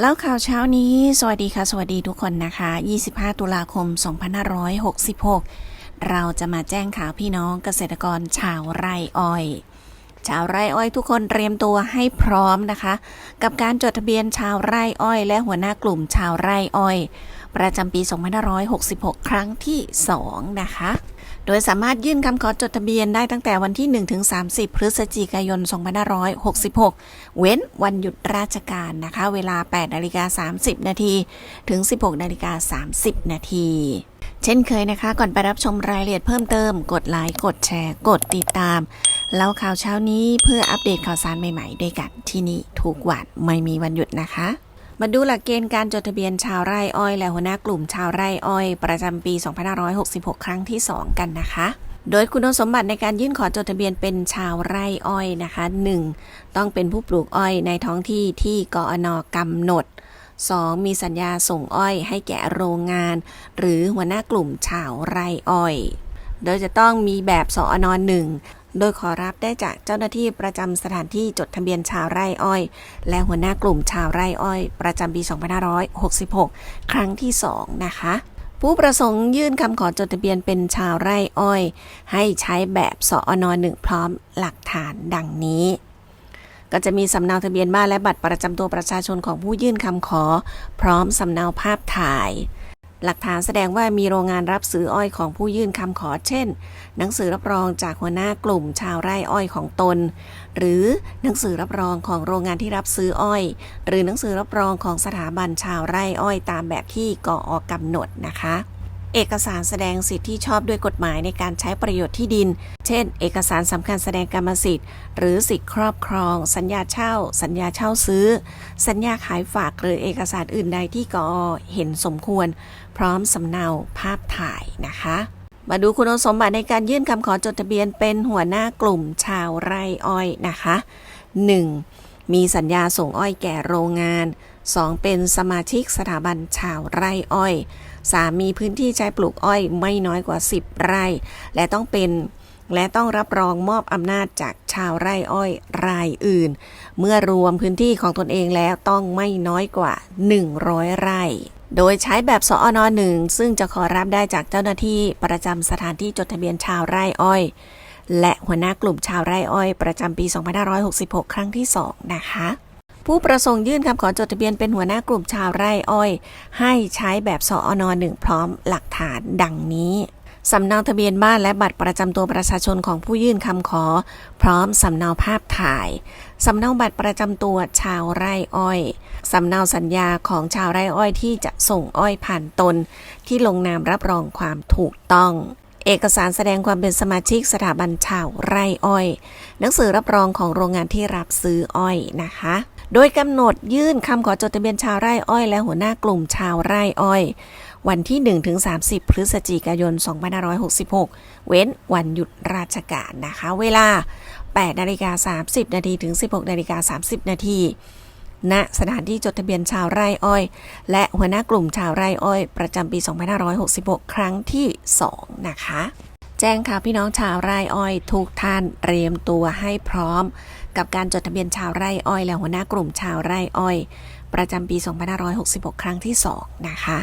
แล้วข่าวเช้านี้ สวัสดีค่ะ สวัสดีทุกคนนะคะ 25 ตุลาคม 2566 เราจะมาแจ้งข่าวพี่น้องเกษตรกรชาวไร่อ้อย ชาวไร่อ้อยทุกคนเตรียมตัวให้พร้อมนะคะ กับการจดทะเบียนชาวไร่อ้อย และหัวหน้ากลุ่มชาวไร่อ้อย ประจำปี 2566 ครั้งที่ 2 นะคะ โดยสามารถยื่นคำขอจดทะเบียนได้ตั้งแต่วันที่1ถึง30 พฤศจิกายน 2566 เว้นวันหยุดราชการนะคะ เวลา 8นาฬิกา30 นาที ถึง 16นาฬิกา30 นาทีเช่นเคยนะคะ ก่อนไปรับชมรายละเอียดเพิ่มเติม กดไลค์กดแชร์ กดติดตามแล้วข่าวเช้านี้เพื่ออัปเดตข่าวสารใหม่ๆด้วยกันที่นี่ทุกวันไม่มีวันหยุดนะคะ มาดูหลักเกณฑ์การจดทะเบียนชาวไร่อ้อย และหัวหน้ากลุ่มชาวไร่อ้อย ประจำปี 2566 ครั้งที่ 2 กันนะคะ โดยคุณสมบัติในการยื่นขอจดทะเบียนเป็นชาวไร่อ้อยนะคะ 1. ต้องเป็นผู้ปลูกอ้อยในท้องที่ที่กอนกำหนด 2. มีสัญญาส่งอ้อยให้แก่โรงงาน หรือหัวหน้ากลุ่มชาวไร่อ้อย โดยจะต้องมีแบบสอนหนึ่ง โดยขอรับได้จากเจ้าหน้าที่ประจำสถานที่จดทะเบียนชาวไร่อ้อย และหัวหน้ากลุ่มชาวไร่อ้อย ประจำปี 2566 ครั้งที่ 2 นะคะผู้ประสงค์ยื่นคำขอจดทะเบียนเป็นชาวไร่อ้อย ให้ใช้แบบสอนหนึ่งพร้อมหลักฐานดังนี้ ก็จะมีสำเนาทะเบียนบ้านและบัตรประจำตัวประชาชนของผู้ยื่นคำขอ พร้อมสำเนาภาพถ่าย หลักฐานแสดงว่ามีโรงงานรับซื้ออ้อยของผู้ยื่นคำขอเช่น หนังสือรับรองจากหัวหน้ากลุ่มชาวไร่อ้อยของตน หรือหนังสือรับรองของโรงงานที่รับซื้ออ้อย หรือหนังสือรับรองของสถาบันชาวไร่อ้อยตามแบบที่กออกำหนดนะคะ เอกสารแสดงสิทธิที่ชอบด้วยกฎหมายในการใช้ประโยชน์ที่ดิน เช่น เอกสารสำคัญแสดงกรรมสิทธิ์ หรือสิทธิครอบครอง สัญญาเช่า สัญญาเช่าซื้อ สัญญาขายฝากหรือเอกสารอื่นใดที่กอเห็นสมควร พร้อมสำเนาภาพถ่ายนะคะ มาดูคุณสมบัติในการยื่นคำขอจดทะเบียนเป็นหัวหน้ากลุ่มชาวไร่อ้อยนะคะ 1. มีสัญญาส่งอ้อยแก่โรงงาน 2. เป็นสมาชิกสถาบันชาวไร่อ้อย 3. มีพื้นที่ใช้ปลูกอ้อยไม่น้อยกว่า 10 ไร่ และต้องเป็นและต้องรับรองมอบอำนาจจากชาวไร่อ้อยรายอื่น เมื่อรวมพื้นที่ของตนเองแล้วต้องไม่น้อยกว่า 100 ไร่ โดยใช้แบบสอนหนึ่งซึ่งจะขอรับได้จากเจ้าหน้าที่ประจำสถานที่จดทะเบียนชาวไร่อ้อย และหัวหน้ากลุ่มชาวไร่อ้อย ประจำปี 2566 ครั้งที่ 2 นะคะ ผู้ประสงค์ยื่นคำขอจดทะเบียนเป็นหัวหน้ากลุ่มชาวไร่อ้อย ให้ใช้แบบสอนหนึ่งพร้อมหลักฐานดังนี้สำเนาทะเบียนบ้านและบัตรประจำตัวประชาชนของผู้ยื่นคำขอ พร้อมสำเนาภาพถ่าย สำเนาบัตรประจำตัวชาวไร่อ้อย สำเนาสัญญาของชาวไร่อ้อยที่จะส่งอ้อยผ่านตน ที่ลงนามรับรองความถูกต้อง เอกสารแสดงความเป็นสมาชิกสถาบันชาวไร่อ้อย หนังสือรับรองของโรงงานที่รับซื้ออ้อยนะคะ โดยกำหนดยื่นคำขอจดทะเบียนชาวไร่อ้อย และหัวหน้ากลุ่มชาวไร่อ้อย วันที่ 1-30 พฤศจิกายน 2566 เว้นวันหยุดราชการนะคะ เวลา 8นาฬิกา30 นาทีถึง 16นาฬิกา30 นาที ณสถานที่จดทะเบียนชาวไร่อ้อย และหัวหน้ากลุ่มชาวไร่อ้อย ประจำปี 2566 ครั้งที่ 2 นะคะ แจ้งข่าวพี่น้องชาวไร่อ้อย ทุกท่านเตรียมตัวให้พร้อม กับการจดทะเบียนชาวไร่อ้อย และหัวหน้ากลุ่มชาวไร่อ้อย ประจำปี 2566 ครั้งที่ 2 นะคะ